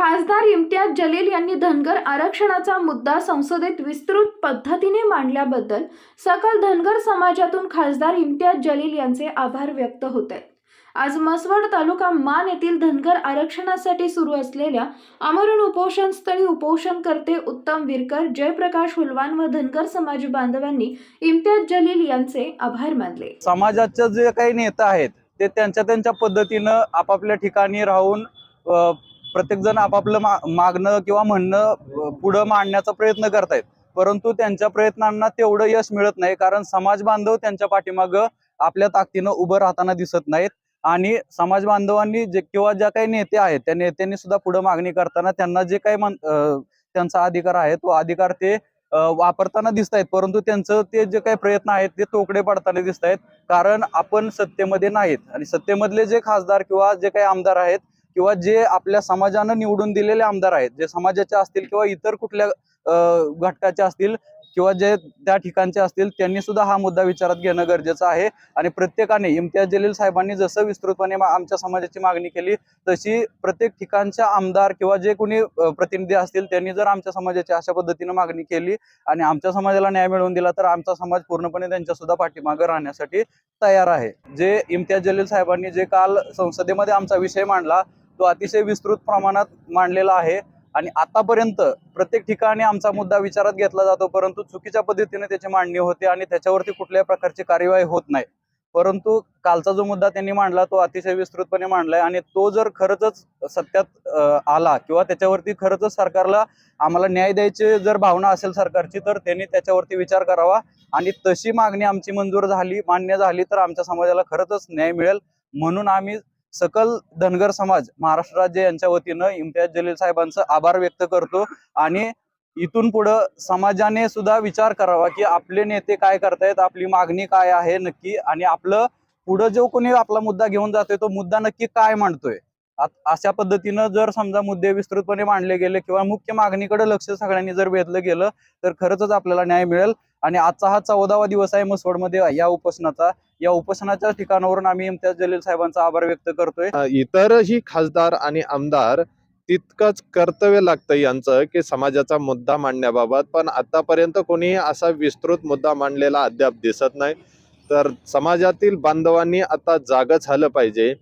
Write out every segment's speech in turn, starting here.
खासदार इम्तियाज जलील यांनी धनगर आरक्षणाचा मुद्दा संसदेत विस्तृत पद्धतीने मांडल्याबद्दल सकल धनगर समाजातून खासदार इम्तियाज जलील यांचे आभार व्यक्त होत आहेत. आज मसवड तालुका मान येथील धनगर आरक्षणासाठी सुरू असलेल्या आमरण उपोषण स्थळी उपोषणकर्ते उत्तम विरकर जयप्रकाश हुलवान व धनगर समाज बांधवांनी इम्तियाज जलील यांचे आभार मानले. समाजाचे जे काही नेता आहेत ते त्यांच्या त्यांच्या पद्धतीनं आपापल्या ठिकाणी राहून प्रत्येकजण आपापलं मा मागणं किंवा म्हणणं पुढं मांडण्याचा प्रयत्न करतायत. परंतु त्यांच्या प्रयत्नांना तेवढं यश मिळत नाही कारण समाज बांधव त्यांच्या पाठीमागं आपल्या ताकदीनं उभं राहताना दिसत नाहीत. आणि समाज बांधवांनी जे किंवा ज्या काही नेते आहेत त्या नेत्यांनी सुद्धा पुढे मागणी करताना त्यांना जे काही त्यांचा अधिकार आहे तो अधिकार ते वापरताना दिसत आहेत परंतु त्यांचं ते जे काही प्रयत्न आहेत ते तोकडे पडताना दिसत आहेत कारण आपण सत्तेमध्ये नाहीत. आणि सत्तेमधले जे खासदार किंवा जे काही आमदार आहेत किंवा जे आपल्या समाजानं निवडून दिलेले आमदार आहेत जे समाजाचे असतील किंवा इतर कुठल्या घटकाचे असतील किंवा जे त्या ठिकाणचे असतील त्यांनी सुद्धा हा मुद्दा विचारात घेणं गरजेचं आहे. आणि प्रत्येकाने इम्तियाज जलील साहेबांनी जसं विस्तृतपणे आमच्या समाजाची मागणी केली तशी प्रत्येक ठिकाणच्या आमदार किंवा जे कोणी प्रतिनिधी असतील त्यांनी जर आमच्या समाजाची अशा पद्धतीनं मागणी केली आणि आमच्या समाजाला न्याय मिळवून दिला तर आमचा समाज पूर्णपणे त्यांच्या सुद्धा पाठीमागं राहण्यासाठी तयार आहे. जे इम्तियाज जलील साहेबांनी जे काल संसदेमध्ये आमचा विषय मांडला तो अतिशय विस्तृत प्रमाणात मांडलेला आहे. आणि आतापर्यंत प्रत्येक ठिकाणी आमचा मुद्दा विचारात घेतला जातो परंतु चुकीच्या पद्धतीने त्याची मांडणी होते आणि त्याच्यावरती कुठल्याही प्रकारची कार्यवाही होत नाही. परंतु कालचा जो मुद्दा त्यांनी मांडला तो अतिशय विस्तृतपणे मांडलाय आणि तो जर खरंच सत्यात आला किंवा त्याच्यावरती खरंच सरकारला आम्हाला न्याय द्यायची जर भावना असेल सरकारची तर त्यांनी त्याच्यावरती विचार करावा. आणि तशी मागणी आमची मंजूर झाली मान्य झाली तर आमच्या समाजाला खरंच न्याय मिळेल. म्हणून आम्ही सकल धनगर समाज महाराष्ट्र राज्य यांच्या वतीनं इम्तियाज जलील साहेबांचं आभार व्यक्त करतो. आणि इथून पुढं समाजाने सुद्धा विचार करावा की आपले नेते काय करतायत आपली मागणी काय आहे नक्की आणि आपलं पुढं जो कोणी आपला मुद्दा घेऊन जातोय तो मुद्दा नक्की काय मांडतोय? अशा पद्धतीनं जर समजा मुद्दे विस्तृतपणे मांडले गेले किंवा मुख्य मागणीकडे लक्ष सगळ्यांनी जर वेधलं गेलं तर खरंच आपल्याला न्याय मिळेल. आणि आजचा हा चौदावा दिवस आहे मसवडमध्ये या उपोषणाचा. या उपोषणाच्या ठिकाणावरून आम्ही इम्तियाज जलील साहेबांचा आभार व्यक्त करतोय. इतरही खासदार आणि आमदार तितकंच कर्तव्य लागतं यांचं की समाजाचा मुद्दा मांडण्याबाबत. पण आतापर्यंत कोणी असा विस्तृत मुद्दा मांडलेला अद्याप दिसत नाही. तर समाजातील बांधवांनी आता जाग झालं पाहिजे.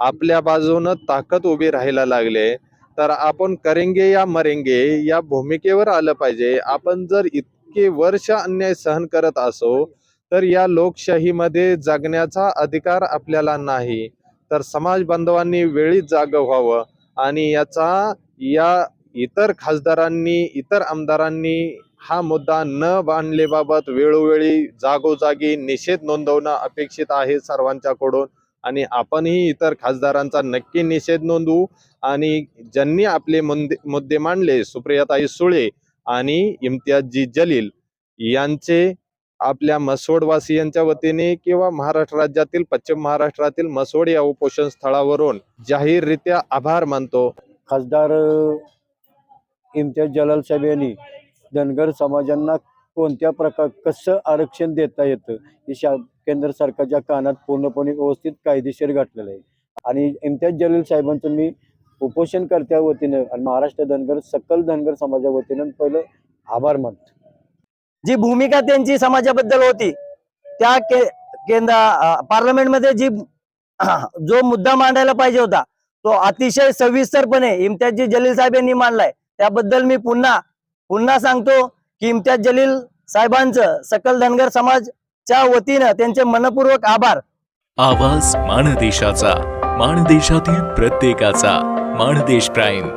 आपल्या बाजूनं ताकद उभी राहायला लागले. तर आपण करेंगे या मरेंगे या भूमिकेवर आलं पाहिजे. आपण जर इतके वर्ष अन्याय सहन करत असो तर या लोकशाहीमध्ये जगण्याचा अधिकार आपल्याला नाही. तर समाज बांधवांनी वेळीच जाग व्हावं आणि याचा या इतर खासदारांनी इतर आमदारांनी हा मुद्दा न बांधलेबाबत वेळोवेळी जागोजागी निषेध नोंदवणं अपेक्षित आहे सर्वांच्याकडून आणि आपणही इतर खासदारांचा नक्की निषेध नोंदवू आणि ज्यांनी आपले मुद्दे मुद्दे मांडले सुप्रियाताई सुळे आणि इम्तियाजी जलील यांचे आपल्या मसोडवासियांच्या वतीने किंवा महाराष्ट्र राज्यातील पश्चिम महाराष्ट्रातील मसोड या उपोषण स्थळावरून जाहीररित्या आभार मानतो. खासदार इम्तियाज जलाल साहेब यांनी धनगर समाजांना कोणत्या प्रकार कसं आरक्षण देता येतं हे शा केंद्र सरकारच्या कानात पूर्णपणे व्यवस्थित कायदेशीर घातलेलं आहे. आणि इम्तियाज जलील साहेबांचं मी उपोषणकर्त्या वतीनं आणि महाराष्ट्र धनगर सकल धनगर समाजा वतीनं पहिलं आभार मानतो. जी भूमिका त्यांची समाजाबद्दल होती त्या के केंद्र पार्लमेंटमध्ये जी जो मुद्दा मांडायला पाहिजे होता तो अतिशय सविस्तरपणे इम्तियाजी जलील साहेब यांनी मांडलाय. त्याबद्दल मी पुन्हा पुन्हा सांगतो की इम्तियाज जलील साहेबांचं सकल धनगर समाजच्या वतीनं त्यांचे मनपूर्वक आभार. आवाज माणदेशाचा माणदेशातील प्रत्येकाचा माणदेश प्राईम.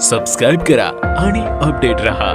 सबस्क्राईब करा आणि अपडेट रहा.